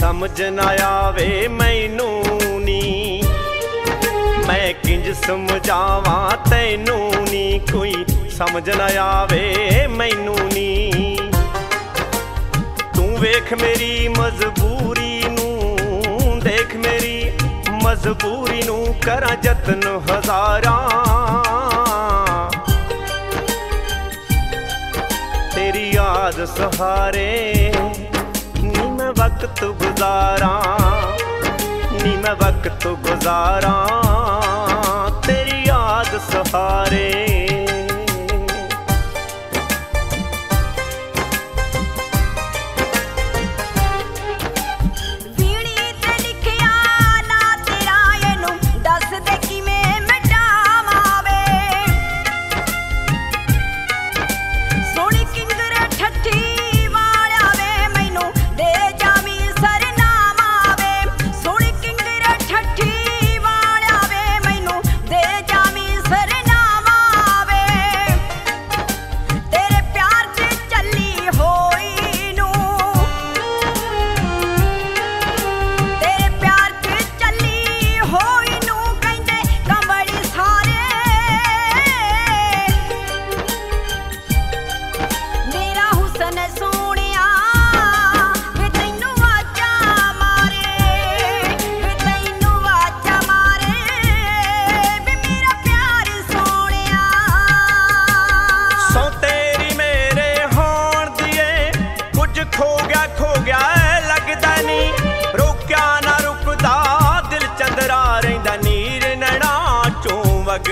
ਸਮਝ ਨਾ ਆਵੇ, ਮੈਨੂੰ ਨੀ। ਮੈਂ ਕਿੰਜ ਸਮਝਾਵਾਂ, ਤੈਨੂੰ ਨੀ। ਕੋਈ ਸਮਝ ਨਾ ਆਵੇ, ਮੈਨੂੰ ਨੀ। ਤੂੰ ਵੇਖ ਮੇਰੀ ਮਜਬੂਰੀ ਨੂੰ, ਦੇਖ ਮੇਰੀ ਮਜਬੂਰੀ ਨੂੰ, ਕਰਾਂ ਯਤਨ ਹਜ਼ਾਰਾਂ। ਤੇਰੀ ਯਾਦ ਸਹਾਰੇ ਮੈਂ ਵਕਤ ਗੁਜ਼ਾਰਾਂ ਨੀ ਮੈਂ ਵਕਤ ਗੁਜ਼ਾਰਾਂ। ਤੇਰੀ ਯਾਦ ਸਹਾਰੇ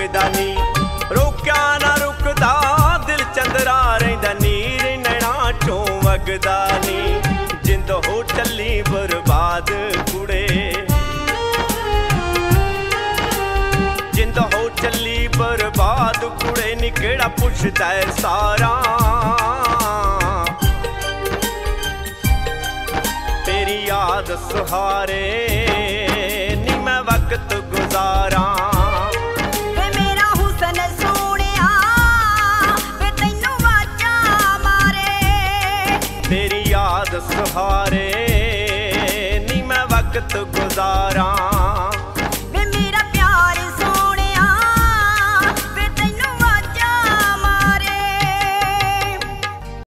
ਵਗਦਾ ਨਹੀਂ। ਰੋਕਿਆ ਨਾ ਰੁਕਦਾ, ਦਿਲ ਚੰਦਰਾ ਰਹਿੰਦਾ ਨੀਰ ਨੈਣਾ ਚੋਂ ਵਗਦਾ ਨੀ ਜਿੰਦ ਹੋ ਚੱਲੀ ਬਰਬਾਦ ਕੁੜੇ। ਜਿੰਦ ਹੋ ਚੱਲੀ ਬਰਬਾਦ ਕੁੜੇ ਨੀ ਕਿਹੜਾ ਪੁੱਛਦਾ ਏ ਸਾਰਾ। ਤੇਰੀ ਯਾਦ ਸੁਹਾਰੇ ਨੀ ਮੈਂ ਵਕਤ ਗੁਜ਼ਾਰਾਂ। ਯਾਦ ਸੁਹਾਰੇ ਨੀ ਮੈਂ ਵਕਤ ਗੁਜ਼ਾਰਾਂ।